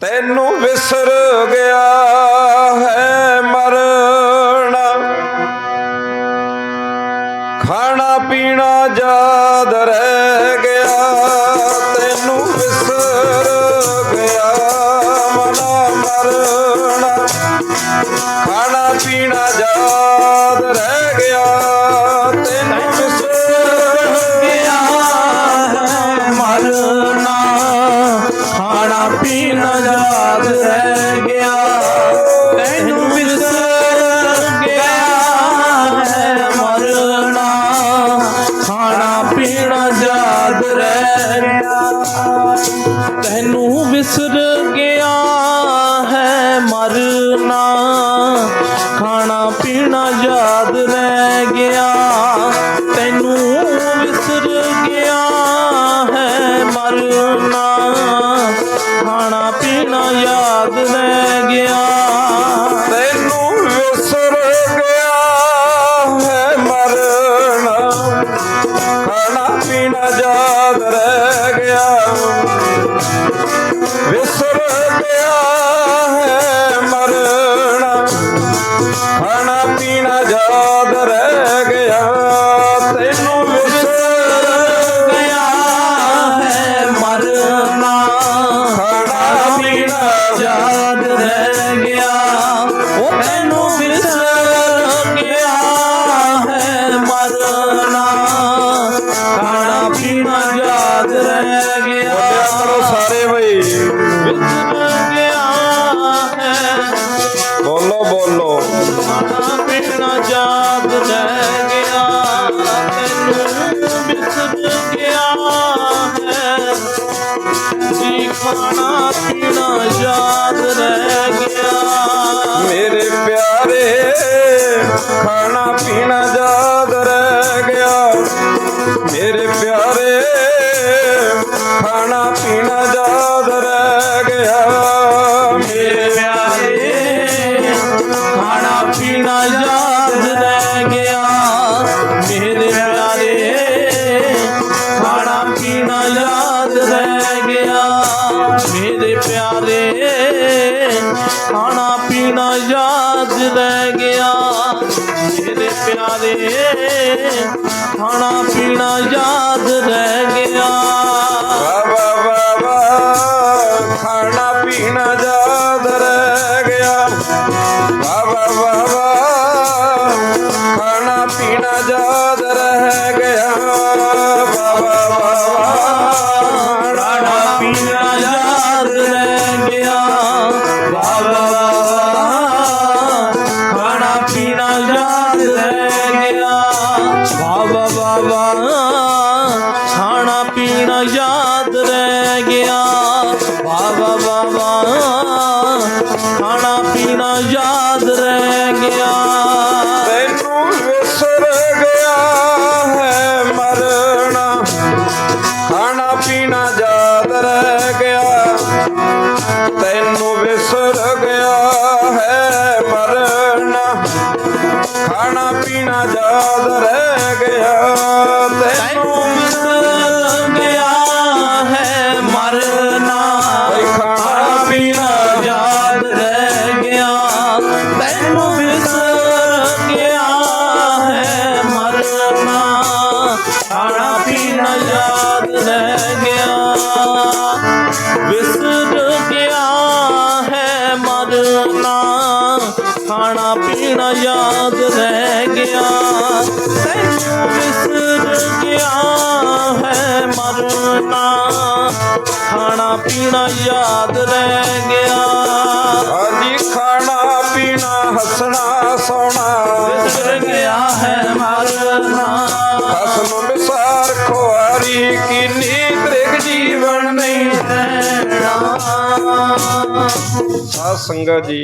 ਤੈਨੂੰ ਵਿਸਰ ਗਿਆ ਹੈ ਮਰਣਾ ਖਾਣਾ ਪੀਣਾ ਯਾਦ ਰਹਿ ਗਿਆ, ਤੈਨੂੰ ਵਿਸਰ ਗਿਆ, ਮਨਾ ਮਰਣਾ ਖਾਣਾ ਪੀਣਾ ਯਾਦ ਰਹਿ ਗਿਆ, ਤੈਨੂੰ ਤੈਨੂੰ ਵਿਸਰ ਗਿਆ ਹੈ ਮਰਨਾ। ਖਾਣਾ ਪੀਣਾ ਯਾਦ ਰਹਿ ਗਿਆ। ਤੈਨੂੰ ਵਿਸਰ ਗਿਆ ਹੈ ਮਰਨਾ। ਖਾਣਾ ਪੀਣਾ ਯਾਦ ਰਹਿ ਗਿਆ। ਤੈਨੂੰ ਵਿਸਰ ਗਿਆ ਹੈ ਮਰਨਾ। ਖਾਣਾ ਪੀਣਾ ਯਾਦ ਸਾਰੇ ਬਈ ਵਿਸਰ ਗਿਆ ਹੈ ਬੋਲੋ ਬੋਲੋ। ਖਾਣਾ ਪੀਣਾ ਯਾਦ ਰਹਿ ਗਿਆ ਤੈਨੂੰ ਵਿਸਰ ਗਿਆ ਹੈ। ਜੀ ਖਾਣਾ ਪੀਣਾ ਯਾਦ ਰਹਿ ਗਿਆ। ਮੇਰੇ ਪਿਆਰੇ ਖਾਣਾ ਪੀਣਾ ਯਾਦ ਰਹਿ ਗਿਆ। ਮੇਰੇ ਪਿਆਰੇ ਖਾਣਾ ਪੀਣਾ ਯਾਦ ਰਹਿ ਖਾਣਾ ਪੀਣਾ ਯਾਦ ਰਹਿ ਗਿਆ ਮੇਰੇ ਪਿਆਰੇ ਖਾਣਾ ਪੀਣਾ ਯਾਦ ਰਹਿ ਗਿਆ ਮੇਰੇ ਪਿਆਰੇ ਖਾਣਾ ਪੀਣਾ ਯਾਦ ਰਹਿ ਗਿਆ ਵਾ ਵਾ ਵਾ ਵਾ ਖਾਣਾ ਪੀਣਾ ਯਾਦ ਰਹਿ ਗਿਆ ਵਾ ਵਾ ਵਾ ਖਾਣਾ ਪੀਣਾ ਯਾਦ ਰਹਿ ਗਿਆ। ਵਾ ਵਾ ਵਾ ਵਾ। ਖਾਣਾ ਪੀਣਾ ਯਾਦ ਰਹਿ ਗਿਆ। ਤੈਨੂੰ ਵਿਸਰ ਗਿਆ ਹੈ ਮਰਨਾ। ਖਾਣਾ ਪੀਣਾ ਯਾਦ ਰਹਿ ਗਿਆ। ਤੈਨੂੰ ਵਿਸਰ ਗਿਆ ਹੈ ਮਰਨਾ। ਖਾਣਾ ਪੀਣਾ ਯਾਦ ਰਹਿ ਗਿਆ। ਤੈਨੂੰ ਤੈਨੂੰ ਵਿਸਰ ਯਾਦ ਰਹਿ ਗਿਆ ਵਿਸਰ ਗਿਆ ਹੈ ਮਰਨਾ ਖਾਣਾ ਪੀਣਾ ਯਾਦ ਰਹਿ ਗਿਆ ਤੈਨੂੰ ਵਿਸਰ ਗਿਆ ਹੈ ਮਰਨਾ ਖਾਣਾ ਪੀਣਾ ਯਾਦ ਹੱਸਣਾ ਸੋਣਾ। ਵਿਸਰ ਗਿਆ ਹੈ ਮਰਨਾ ਖਸਮ ਵਿਸਾਰ ਖੁਆਰੀ ਕੀਨੀ ਤ੍ਰਿਗ ਜੀਵਨ ਨਹੀਂ ਰਹਿਣਾ ਸੰਗਤ ਜੀ।